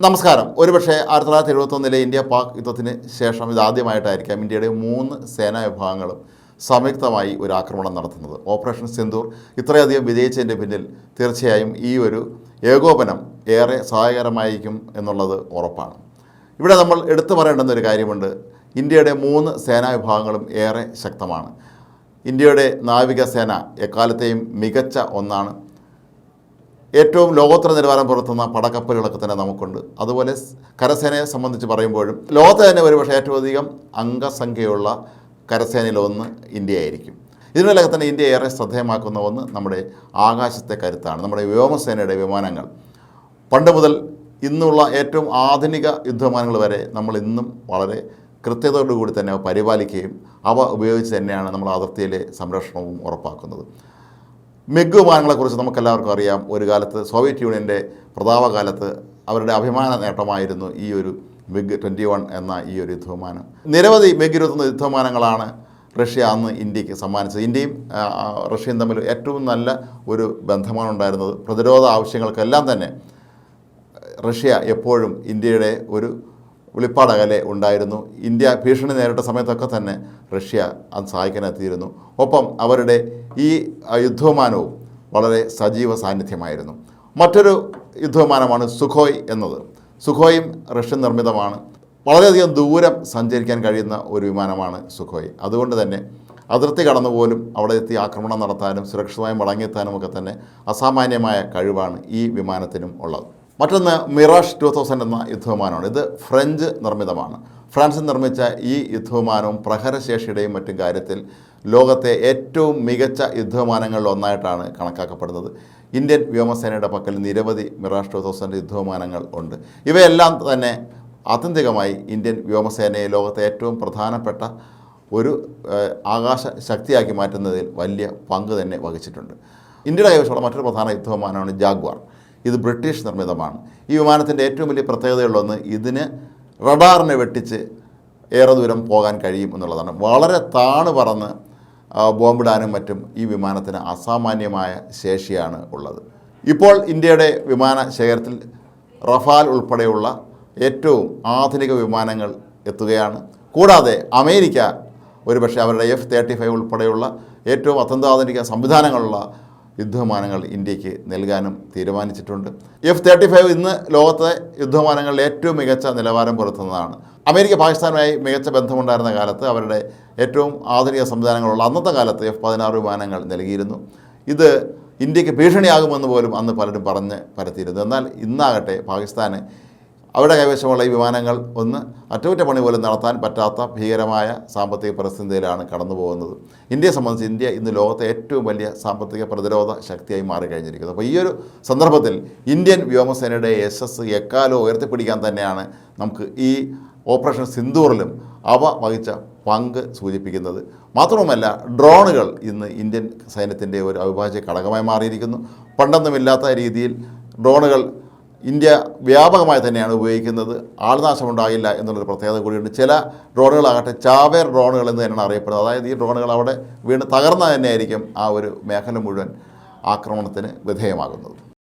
നമസ്കാരം. ഒരുപക്ഷെ ആയിരത്തി തൊള്ളായിരത്തി എഴുപത്തൊന്നിലെ ഇന്ത്യ പാക് യുദ്ധത്തിന് ശേഷം ഇതാദ്യമായിട്ടായിരിക്കാം ഇന്ത്യയുടെ മൂന്ന് സേനാ വിഭാഗങ്ങളും സംയുക്തമായി ഒരു ആക്രമണം നടത്തുന്നത്. ഓപ്പറേഷൻ സിന്ദൂർ ഇത്രയധികം വിജയിച്ചതിന്റെ പിന്നിൽ തീർച്ചയായും ഈ ഒരു ഏകോപനം ഏറെ സഹായകരമായിരിക്കും എന്നുള്ളത് ഉറപ്പാണ്. ഇവിടെ നമ്മൾ എടുത്തു പറയേണ്ടുന്ന ഒരു കാര്യമുണ്ട്. ഇന്ത്യയുടെ മൂന്ന് സേനാ വിഭാഗങ്ങളും ഏറെ ശക്തമാണ്. ഇന്ത്യയുടെ നാവികസേന എക്കാലത്തെയും മികച്ച ഒന്നാണ്. ഏറ്റവും ലോകോത്തര നിലവാരം പുലർത്തുന്ന പടക്കപ്പലുകളൊക്കെ തന്നെ നമുക്കുണ്ട്. അതുപോലെ കരസേനയെ സംബന്ധിച്ച് പറയുമ്പോഴും ലോകത്തെ തന്നെ ഒരുപക്ഷെ ഏറ്റവും അധികം അംഗസംഖ്യയുള്ള കരസേനയിലൊന്ന് ഇന്ത്യയായിരിക്കും. ഇതിനൊക്കെ തന്നെ ഇന്ത്യ ഏറെ ശ്രദ്ധേയമാക്കുന്ന ഒന്ന് നമ്മുടെ ആകാശത്തെ കരുത്താണ്. നമ്മുടെ വ്യോമസേനയുടെ വിമാനങ്ങൾ. പണ്ട് മുതൽ ഇന്നുള്ള ഏറ്റവും ആധുനിക യുദ്ധവിമാനങ്ങൾ വരെ നമ്മൾ ഇന്നും വളരെ കൃത്യതയോടുകൂടി തന്നെ പരിപാലിക്കുകയും അവ ഉപയോഗിച്ച് തന്നെയാണ് നമ്മൾ അതിർത്തിയിലെ സംരക്ഷണവും ഉറപ്പാക്കുന്നത്. മിഗ് വിമാനങ്ങളെക്കുറിച്ച് നമുക്കെല്ലാവർക്കും അറിയാം. ഒരു കാലത്ത് സോവിയറ്റ് യൂണിയന്റെ പ്രതാപകാലത്ത് അവരുടെ അഭിമാന നേട്ടമായിരുന്നു ഈ ഒരു മിഗ് ട്വന്റി വൺ എന്ന ഈ ഒരു യുദ്ധവിമാനം. നിരവധി മിഗ് ഇരുപത്തൊന്ന് യുദ്ധവിമാനങ്ങളാണ് റഷ്യ അന്ന് ഇന്ത്യയ്ക്ക് സമ്മാനിച്ചത്. ഇന്ത്യയും റഷ്യയും തമ്മിൽ ഏറ്റവും നല്ല ഒരു ബന്ധമാണ് ഉണ്ടായിരുന്നത്. പ്രതിരോധ ആവശ്യങ്ങൾക്കെല്ലാം തന്നെ റഷ്യ എപ്പോഴും ഇന്ത്യയുടെ ഒരു വെളിപ്പാടകലെ ഉണ്ടായിരുന്നു. ഇന്ത്യ ഭീഷണി നേരിട്ട സമയത്തൊക്കെ തന്നെ റഷ്യ അത് സഹായിക്കാനെത്തിയിരുന്നു. ഒപ്പം അവരുടെ ഈ യുദ്ധവിമാനവും വളരെ സജീവ സാന്നിധ്യമായിരുന്നു. മറ്റൊരു യുദ്ധവിമാനമാണ് സുഖോയ് എന്നത്. സുഖോയും റഷ്യൻ നിർമ്മിതമാണ്. വളരെയധികം ദൂരം സഞ്ചരിക്കാൻ കഴിയുന്ന ഒരു വിമാനമാണ് സുഖോയ്. അതുകൊണ്ട് തന്നെ അതിർത്തി കടന്നുപോലും അവിടെ എത്തി ആക്രമണം നടത്താനും സുരക്ഷിതമായി മടങ്ങിയെത്താനും ഒക്കെ തന്നെ അസാമാന്യമായ കഴിവാണ് ഈ വിമാനത്തിനും ഉള്ളത്. മറ്റൊന്ന് മിറാഷ് ടു തൗസൻഡ് എന്ന യുദ്ധവിമാനമാണ്. ഇത് ഫ്രഞ്ച് നിർമ്മിതമാണ്. ഫ്രാൻസിൽ നിർമ്മിച്ച ഈ യുദ്ധവിമാനവും പ്രഹരശേഷിയുടെയും മറ്റും കാര്യത്തിൽ ലോകത്തെ ഏറ്റവും മികച്ച യുദ്ധവിമാനങ്ങളിൽ ഒന്നായിട്ടാണ് കണക്കാക്കപ്പെടുന്നത്. ഇന്ത്യൻ വ്യോമസേനയുടെ പക്കൽ നിരവധി മിറാഷ് ടു തൗസൻഡ് യുദ്ധവിമാനങ്ങൾ ഉണ്ട്. ഇവയെല്ലാം തന്നെ ആത്യന്തികമായി ഇന്ത്യൻ വ്യോമസേനയെ ലോകത്തെ ഏറ്റവും പ്രധാനപ്പെട്ട ഒരു ആകാശ ശക്തിയാക്കി മാറ്റുന്നതിൽ വലിയ പങ്ക് തന്നെ വഹിച്ചിട്ടുണ്ട്. ഇന്ത്യയുടെ കൈവശമുള്ള മറ്റൊരു പ്രധാന യുദ്ധവിമാനമാണ് ജാഗ്വാർ. ഇത് ബ്രിട്ടീഷ് നിർമ്മിതമാണ്. ഈ വിമാനത്തിന്റെ ഏറ്റവും വലിയ പ്രത്യേകതയുള്ളൊന്ന് ഇതിന് റഡാറിനെ വെട്ടിച്ച് ഏറെ ദൂരം പോകാൻ കഴിയും എന്നുള്ളതാണ്. വളരെ താണു പറന്ന് ബോംബിടാനും മറ്റും ഈ വിമാനത്തിന് അസാമാന്യമായ ശേഷിയാണ് ഉള്ളത്. ഇപ്പോൾ ഇന്ത്യയുടെ വിമാന ശേഖരത്തിൽ റഫാൽ ഉൾപ്പെടെയുള്ള ഏറ്റവും ആധുനിക വിമാനങ്ങൾ എത്തുകയാണ്. കൂടാതെ അമേരിക്ക ഒരുപക്ഷെ അവരുടെ എഫ് തേർട്ടി ഫൈവ് ഉൾപ്പെടെയുള്ള ഏറ്റവും അത്യന്താധുനിക സംവിധാനങ്ങളുള്ള യുദ്ധവിമാനങ്ങൾ ഇന്ത്യയ്ക്ക് നൽകാനും തീരുമാനിച്ചിട്ടുണ്ട്. എഫ് തേർട്ടി ഫൈവ് ഇന്ന് ലോകത്തെ യുദ്ധവിമാനങ്ങളിൽ ഏറ്റവും മികച്ച നിലവാരം പുലർത്തുന്നതാണ്. അമേരിക്ക പാകിസ്ഥാനുമായി മികച്ച ബന്ധമുണ്ടായിരുന്ന കാലത്ത് അവരുടെ ഏറ്റവും ആധുനിക സംവിധാനങ്ങളുള്ള അന്നത്തെ കാലത്ത് എഫ് പതിനാറ് വിമാനങ്ങൾ നൽകിയിരുന്നു. ഇത് ഇന്ത്യയ്ക്ക് ഭീഷണിയാകുമെന്ന് പോലും അന്ന് പലരും പറഞ്ഞ് പരത്തിയിരുന്നു. എന്നാൽ ഇന്നാകട്ടെ പാകിസ്ഥാന് അവരുടെ കൈവശമുള്ള ഈ വിമാനങ്ങൾ ഒന്ന് അറ്റകുറ്റപ്പണി പോലും നടത്താൻ പറ്റാത്ത ഭീകരമായ സാമ്പത്തിക പ്രതിസന്ധിയിലാണ് കടന്നു പോകുന്നത് ഇന്ത്യയെ സംബന്ധിച്ച് ഇന്ത്യ ഇന്ന് ലോകത്തെ ഏറ്റവും വലിയ സാമ്പത്തിക പ്രതിരോധ ശക്തിയായി മാറിക്കഴിഞ്ഞിരിക്കുന്നത് അപ്പോൾ ഈ ഒരു സന്ദർഭത്തിൽ ഇന്ത്യൻ വ്യോമസേനയുടെ യശസ് എക്കാലോ ഉയർത്തിപ്പിടിക്കാൻ തന്നെയാണ് നമുക്ക് ഈ ഓപ്പറേഷൻ സിന്ദൂറിലും അവ വഹിച്ച പങ്ക് സൂചിപ്പിക്കുന്നത്. മാത്രവുമല്ല ഡ്രോണുകൾ ഇന്ന് ഇന്ത്യൻ സൈന്യത്തിന്റെ ഒരു അവിഭാജ്യ ഘടകമായി മാറിയിരിക്കുന്നു. പണ്ടൊന്നുമില്ലാത്ത രീതിയിൽ ഡ്രോണുകൾ ഇന്ത്യ വ്യാപകമായി തന്നെയാണ് ഉപയോഗിക്കുന്നത്. ആൾനാശമുണ്ടാകില്ല എന്നുള്ളൊരു പ്രത്യേകത കൂടിയുണ്ട്. ചില ഡ്രോണുകളാകട്ടെ ചാവേർ ഡ്രോണുകൾ എന്ന് തന്നെയാണ് അറിയപ്പെടുന്നത്. അതായത് ഈ ഡ്രോണുകൾ അവിടെ വീണ് തകർന്ന തന്നെയായിരിക്കും ആ ഒരു മേഖല മുഴുവൻ ആക്രമണത്തിന് വിധേയമാകുന്നത്.